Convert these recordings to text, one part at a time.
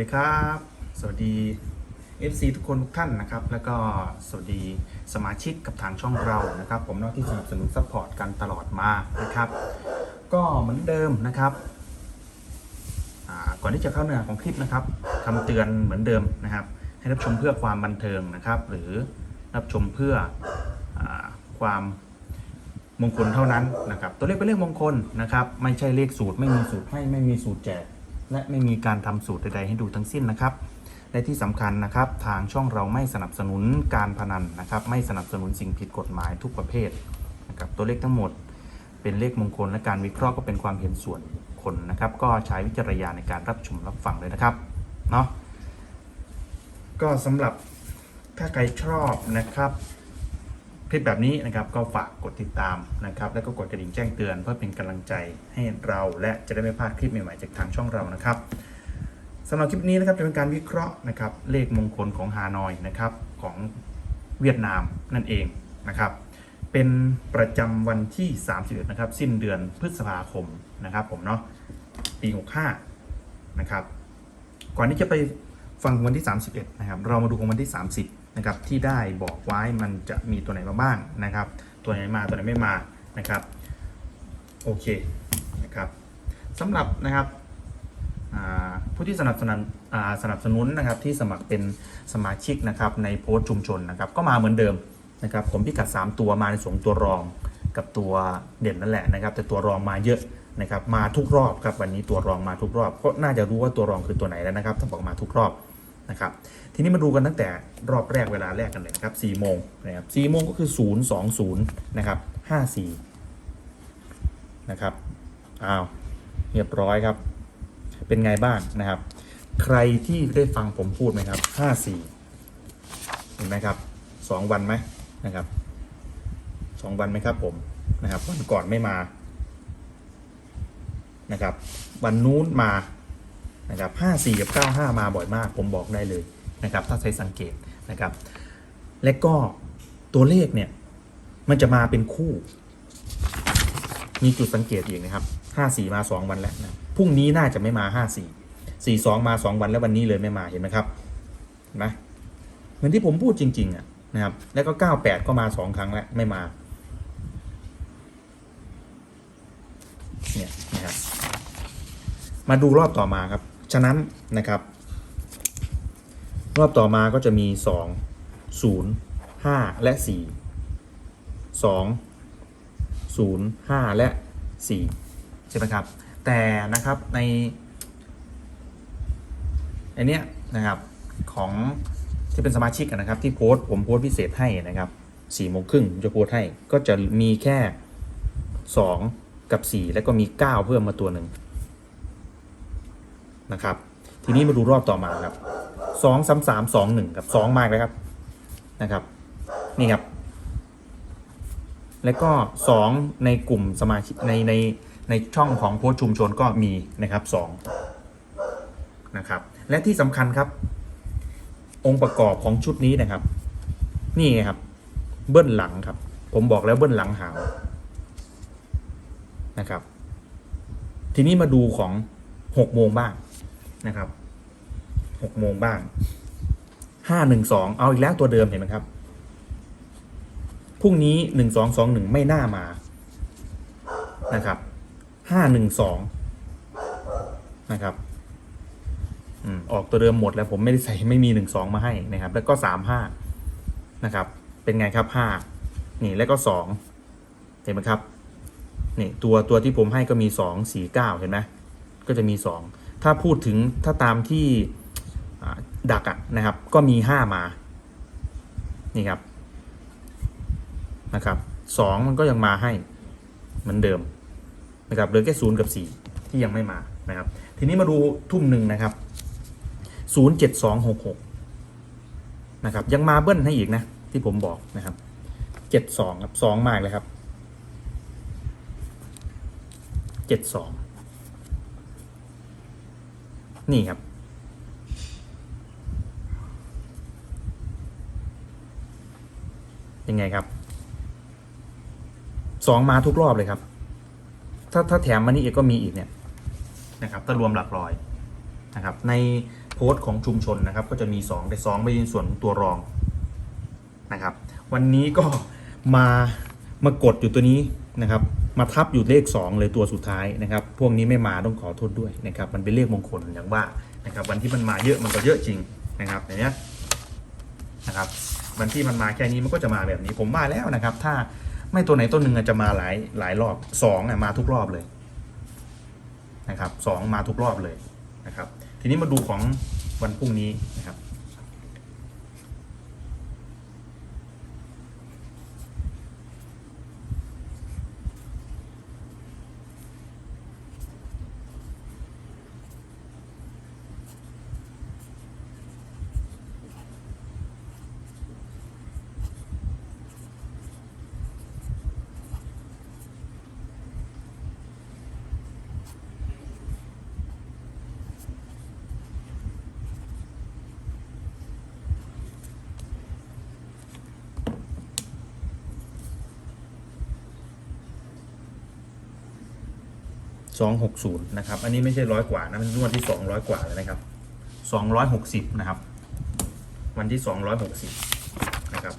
ดีครับ สวัสดี FC ทุกคนทุกท่านนะครับ แล้วก็สวัสดีสมาชิกกับทางช่องเรานะครับ ผมนอกที่สนับสนุนซัพพอร์ตกันตลอดมานะครับ ก็เหมือนเดิมนะครับก่อนที่จะเข้าเนื้อของคลิปนะครับคำเตือนเหมือนเดิมนะครับ ให้รับชมเพื่อความบันเทิงนะครับ หรือรับชมเพื่ออความมงคลเท่านั้นนะครับ ตัวเลขเป็นเลขมงคลนะครับ ไม่ใช่เลขสูตร ไม่มีสูตรให้ไม่มีสูตรแจก และไม่มีการทำสูตรใดๆให้ดูทั้งสิ้นนะครับและที่สำคัญนะครับทางช่องเราไม่สนับสนุนการพนันนะครับ ไม่สนับสนุนสิ่งผิดกฎหมายทุกประเภทนะครับตัวเลขทั้งหมด เป็นเลขมงคลและการวิเคราะห์ก็เป็นความเห็นส่วนคคลนะครับ ก็ใช้วิจารณญาณในการรับชมรับฟังเลยนะครับเนาะก็สำหรับถ้าใครชอบนะครับ คลิปแบบนี้นะครับก็ฝากกดติดตามนะครับแล้วก็กดกระดิ่งแจ้งเตือนเพื่อเป็นกำลังใจให้เราและจะได้ไม่พลาดคลิปใหม่ๆจากทางช่องเรานะครับสำหรับคลิปนี้นะครับจะเป็นการวิเคราะห์นะครับเลขมงคลของฮานอยนะครับของเวียดนามนั่นเองนะครับเป็นประจำวันที่31นะครับสิ้นเดือนพฤษภาคมนะครับผมเนาะปี65นะครับก่อนที่จะไป ฟังวันที่ 31นะครับเรามาดูของวันที่ 30นะครับที่ได้บอกไว้มันจะมีตัวไหนมาบ้างนะครับ ตัวไหนมาตัวไหนไม่มานะครับโอเคนะครับสำหรับนะครับผู้ที่สนับสนุนสนับสนุนนะครับที่สมัครเป็นสมาชิกนะครับในโพสต์ชุมชนนะครับก็มาเหมือนเดิมนะครับผมพิกัด 3 ตัวมาในสงตัวรองกับตัวเด่นนั่นแหละนะครับ แต่ตัวรองมาเยอะนะครับมาทุกรอบครับวันนี้ตัวรองมาทุกรอบ ก็น่าจะรู้ว่าตัวรองคือตัวไหนแล้วนะครับถ้าบอกมาทุกรอบ นะครับ ทีนี้มาดูกันตั้งแต่รอบแรกเวลาแรกกันเลยนะครับ4โมงนะครับ4โมงก็คือ0 2 0นะครับ54นะครับ อ้าว เรียบร้อยครับ เป็นไงบ้างนะครับ ใครที่ได้ฟังผมพูดไหมครับห้าสี่เห็นไหมครับสองวันไหมนะครับสองวันไหมครับผมนะครับ วันก่อนไม่มานะครับ วันนู้นมา นะครับห้าสี่กับเก้าห้ามาบ่อยมาก ผมบอกได้เลยนะครับ ถ้าใช้สังเกตนะครับ และก็ตัวเลขเนี่ยมันจะมาเป็นคู่ มีจุดสังเกตอีกนะครับห้าสี่มาสองวันแล้วนะพรุ่งนี้น่าจะไม่มาห้าสี่สี่สองมาสองวันแล้ววันนี้เลยไม่มาเห็นไหมครับนไหมเหมือนที่ผมพูดจริง ๆอะนะครับ แล้วก็เก้าแปดก็มาสองครั้งแล้วไม่มาเนี่ยนะครับมาดูรอบต่อมาครับ ฉะนั้นนะครับรอบต่อมาก็จะมีสองศูนย์ห้าและสี่สอง0 5 และ 4 ใช่ไหมครับ แต่นะครับในอันเนี้ยนะครับของที่เป็นสมาชิกนะครับที่โพสต์ผมโพสต์พิเศษให้นะครับ4โมงครึ่งจะโพสต์ให้ก็จะมีแค่ 2 กับ 4 แล้วก็มี 9 เพิ่มมาตัวหนึ่ง นะครับ ทีนี้มาดูรอบต่อมาครับ2 3 3 2 1กับ2มากเลยครับนะครับ นี่ครับ แล้วก็2ในกลุ่มสมาชิกในในในช่องของโพสชุมชนก็มีนะครับ2นะครับ และที่สำคัญครับ องค์ประกอบของชุดนี้นะครับ นี่ครับ เบิ้ลหลังครับ ผมบอกแล้วเบิ้ลหลังหาวนะครับ ทีนี้มาดูของ6โมงบ้าง นะครับ6โมงบ้าง512เอาอีกแล้วตัวเดิมเห็นไหมครับพรุ่งนี้หนึ่งสองสองหนึ่งไม่น่ามานะครับห้าหนึ่งสองนะครับอืมออกตัวเดิมหมดแล้วผมไม่ได้ใส่ไม่มีหนึ่งสองมาให้นะครับ แล้วก็สามห้านะครับ เป็นไงครับห้านี่แล้วก็สองเห็นไหมครับนี่ตัวตัวที่ผมให้ก็มีสองสี่เก้าเห็นไหมก็จะมีสอง ถ้าพูดถึงถ้าตามที่ดักอะนะครับ ก็มีห้ามา นี่ครับนะครับสองมันก็ยังมาให้เหมือนเดิมนะครับเหลือแค่ศูนย์กับสี่ที่ยังไม่มานะครับ ทีนี้มาดูทุ่มหนึ่งนะครับศูนย์เจ็ดสองหกหกนะครับ ยังมาเบิ้ลให้อีกนะ ที่ผมบอกนะครับเจ็ดสองครับสองมากเลยครับเจ็ดสอง นี่ครับ ยังไงครับสองมาทุกรอบเลยครับ ถ้าถ้าแถมมานี่อีกก็มีอีกเนี่ยนะครับ ถ้ารวมหลักร้อยนะครับ ในโพสต์ของชุมชนนะครับ ก็จะมี2แต่2ไม่ใช่ส่วนตัวรองนะครับ วันนี้ก็มามากดอยู่ตัวนี้นะครับ มาทับอยู่เลข 2 เลยตัวสุดท้ายนะครับ พวกนี้ไม่มาต้องขอโทษด้วยนะครับ มันเป็นเลขมงคลอย่างว่านะครับ วันที่มันมาเยอะมันก็เยอะจริงนะครับอย่างเนี้ยนะครับวันที่มันมาแค่นี้มันก็จะมาแบบนี้ผมว่าแล้วนะครับ ถ้าไม่ตัวไหนตัวหนึ่งจะมาหลายหลายรอบสองอะมาทุกรอบเลยนะครับสองมาทุกรอบเลยนะครับ ทีนี้มาดูของวันพรุ่งนี้นะครับ สองหกศูนย์นะครับอันนี้ไม่ใช่ร้อยกว่านะมันนวดที่สองร้อยกว่าเลยนะครับสองร้อยหกสิบนะครับ วันที่สองร้อยหกสิบนะครับ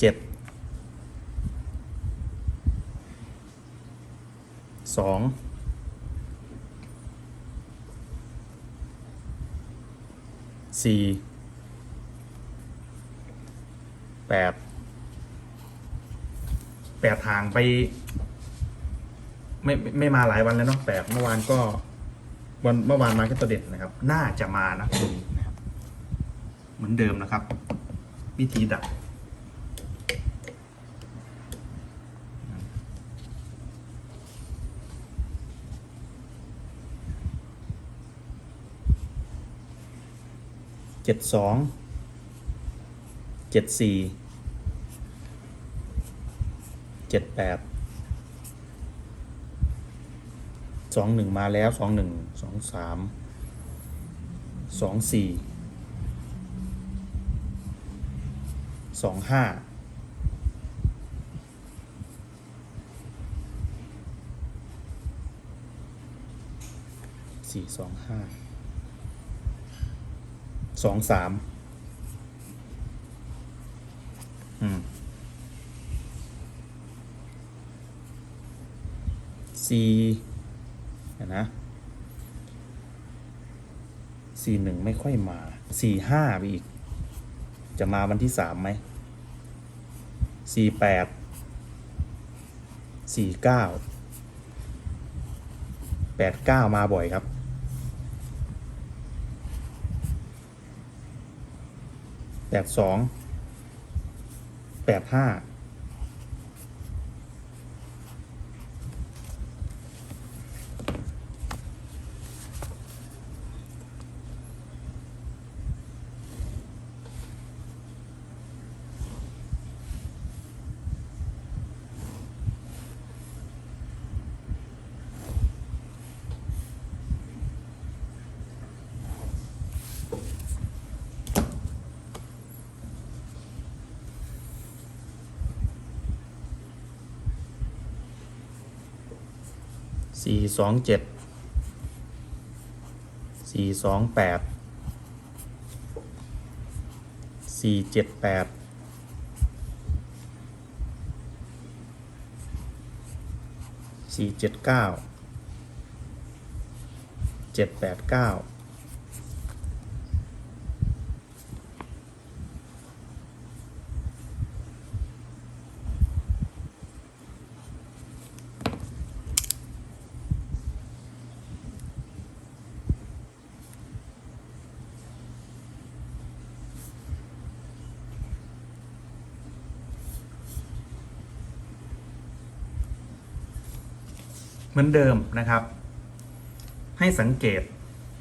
เจ็ด สองสี่แปดแปดทางไปไม่ไม่ไม่มาหลายวันแล้วเนาะแปดเมื่อวานก็วันเมื่อวานมาแค่ตัวเด็ดนะครับ น่าจะมานะเหมือนเดิมนะครับ วิธีดัก จ็ดสองเจ็ดสี่เจ็ดแปดสองหนึ่งมาแล้วสองหนึ่งสองสามสองสี่สองห้าสี่สองห้า สองสามอืมสี่นะสี่หนึ่งไม่ค่อยมาสี่ห้าไปอีก จะมาวันที่สามไหมสี่แปดสี่เก้าแปดเก้ามาบ่อยครับ แปดสองแปดห้า สี่สองเจ็ดสี่สองแปดสี่เจ็ดแปดสี่เจ็ดเก้าเจ็ดแปดเก้า มือนเดิมนะครับ ให้สังเกต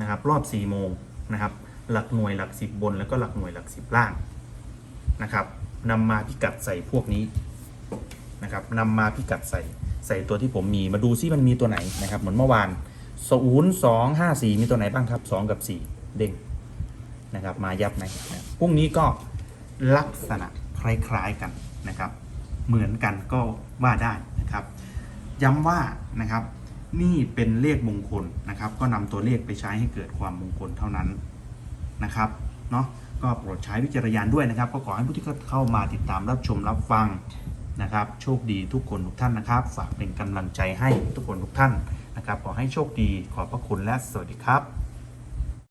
นะครับรอบ4โมงนะครับหลักหน่วยหลักสิบบนแล้วก็หลักหน่วยหลักสิบล่างนะครับนำมาพิกัดใส่พวกนี้นะครับนำมาพิกัดใส่ใส่ตัวที่ผมมีมาดูซิมันมีตัวไหนนะครับ เหมือนเมื่อวานศูนย์สองห้าสี่มีตัวไหนบ้างครับสองกับสี่เด้งนะครับ มายับไหมนะพรุ่งนี้ก็ลักษณะคล้ายๆกันนะครับ เหมือนกันก็ว่าได้ ย้ำว่านะครับนี่เป็นเลขมงคลนะครับ ก็นำตัวเลขไปใช้ให้เกิดความมงคลเท่านั้นนะครับเนาะก็โปรดใช้วิจารณญาณด้วยนะครับ ก็ขอให้ผู้ที่เข้ามาติดตามรับชมรับฟังนะครับ โชคดีทุกคนทุกท่านนะครับ ฝากเป็นกำลังใจให้ทุกคนทุกท่านนะครับ ขอให้โชคดีขอบพระคุณและสวัสดีครับ